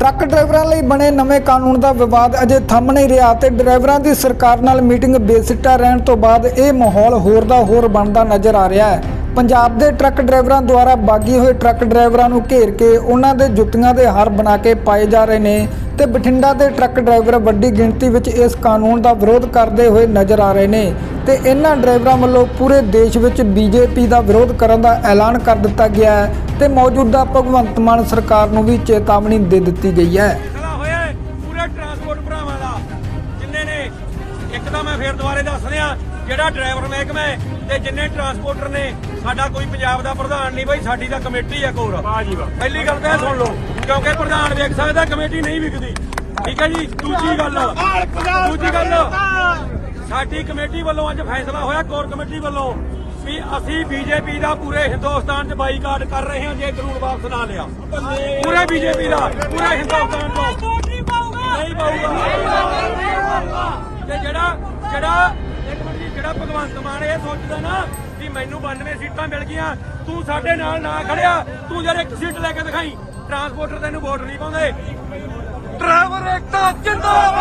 Truck ਡਰਾਈਵਰਾਂ ਲਈ ਬਣੇ ਨਵੇਂ ਕਾਨੂੰਨ ਦਾ ਵਿਵਾਦ ਅਜੇ ਥੰਮ ਨਹੀਂ ਰਿਹਾ ਤੇ ਡਰਾਈਵਰਾਂ ਦੀ ਸਰਕਾਰ ਨਾਲ ਮੀਟਿੰਗ ਬੇਸਿੱਟਾ ਰਹਿਣ ਤੋਂ ਬਾਅਦ ਇਹ ਮਾਹੌਲ ਹੋਰ ਦਾ ਹੋਰ ਬਣਦਾ ਨਜ਼ਰ ਆ ਰਿਹਾ ਹੈ। ਪੰਜਾਬ ਦੇ ਟਰੱਕ ਡਰਾਈਵਰਾਂ ਦੁਆਰਾ ਬਾਗੀ ਹੋਏ ਟਰੱਕ ਡਰਾਈਵਰਾਂ ਨੂੰ ਘੇਰ ਕੇ ਉਹਨਾਂ ਦੇ ਜੁੱਤੀਆਂ ਦੇ ਹਾਰ ਬਣਾ ਕੇ ਪਾਏ ਜਾ ਰਹੇ ਨੇ। ਤੇ ਬਠਿੰਡਾ ਦੇ ਟਰੱਕ ਡਰਾਈਵਰ ਵੱਡੀ ਗਿਣਤੀ ਵਿੱਚ ਇਸ ਕਾਨੂੰਨ ਦਾ ਵਿਰੋਧ ਕਰਦੇ ਹੋਏ ਨਜ਼ਰ ਆ ਰਹੇ ਨੇ ਤੇ ਇਹਨਾਂ ਡਰਾਈਵਰਾਂ ਵੱਲੋਂ ਪੂਰੇ ਦੇਸ਼ ਵਿੱਚ ਬੀਜੇਪੀ ਦਾ ਵਿਰੋਧ ਕਰਨ ਦਾ ਐਲਾਨ ਕਰ ਦਿੱਤਾ ਗਿਆ ਹੈ ਤੇ ਮੌਜੂਦਾ ਭਗਵੰਤ ਮਾਨ ਸਰਕਾਰ ਨੂੰ ਵੀ ਚੇਤਾਵਨੀ ਦੇ ਦਿੱਤੀ ਗਈ ਹੈ। ਪੂਰੇ ਟਰਾਂਸਪੋਰਟ ਭਰਾਵਾਂ ਦਾ। ਜਿੰਨੇ ਨੇ, ਇੱਕ ਤਾਂ ਮੈਂ ਫੇਰ ਦੁਬਾਰੇ ਦੱਸ ਰਿਹਾ, ਜਿਹੜਾ ਡਰਾਈਵਰ ਮਹਿਕਮਾ ਤੇ ਜਿੰਨੇ ਟਰਾਂਸਪੋਰਟਰ ਨੇ ਸਾਡਾ ਕੋਈ ਪੰਜਾਬ ਦਾ ਪ੍ਰਧਾਨ ਨਹੀਂ ਬਈ ਸਾਡੀ ਤਾਂ ਕਮੇਟੀ ਹੈ ਕੋਰ। ਵਾਹ ਜੀ ਵਾਹ। ਪਹਿਲੀ ਗੱਲ ਤਾਂ ਇਹ ਸੁਣ ਲਓ ਕਿਉਂਕਿ ਪ੍ਰਧਾਨ ਵੇਖ ਸਕਦਾ ਕਮੇਟੀ ਨਹੀਂ ਵਿਕਦੀ। ਠੀਕ ਹੈ ਜੀ? ਦੂਜੀ ਗੱਲ ਦੂਜੀ ਗੱਲ ਸਾਡੀ ਕਮੇਟੀ ਵੱਲੋਂ ਅੱਜ ਫੈਸਲਾ ਹੋਇਆ ਕੋਰ ਕਮੇਟੀ ਵੱਲੋਂ ਵੀ ਅਸੀਂ ਬੀਜੇਪੀ ਦਾ ਪੂਰੇ ਹਿੰਦੁਸਤਾਨ 'ਚ ਬਾਈਕਾਟ ਕਰ ਰਹੇ ਹਾਂ ਜੇ ਕਾਨੂੰਨ ਵਾਪਸ ਨਾ ਲਿਆ। ਪੂਰੇ ਬੀਜੇਪੀ ਦਾ ਪੂਰੇ ਹਿੰਦੁਸਤਾਨ ਤੋਂ। ਨਹੀਂ ਪਾਊਗਾ। ਤੇ ਜਿਹੜਾ ਜਿਹੜਾ ਜਿਹੜਾ ਭਗਵੰਤ ਮਾਨ ਇਹ ਸੋਚਦਾ ਨਾ ਵੀ ਮੈਨੂੰ 92 ਸੀਟਾਂ ਮਿਲ ਗਈਆਂ, ਤੂੰ ਸਾਡੇ ਨਾਲ ਨਾ ਖੜਿਆ, ਤੂੰ ਯਾਰ ਇੱਕ ਸੀਟ ਲੈ ਕੇ ਦਿਖਾਈ। ਟਰਾਂਸਪੋਰਟਰ ਤੈਨੂੰ ਵੋਟ ਨਹੀਂ ਪਾਉਂਦੇ। ਡਰਾਈਵਰ ਏਕਤਾ, ਜਿੰਦਾਬਾਦ!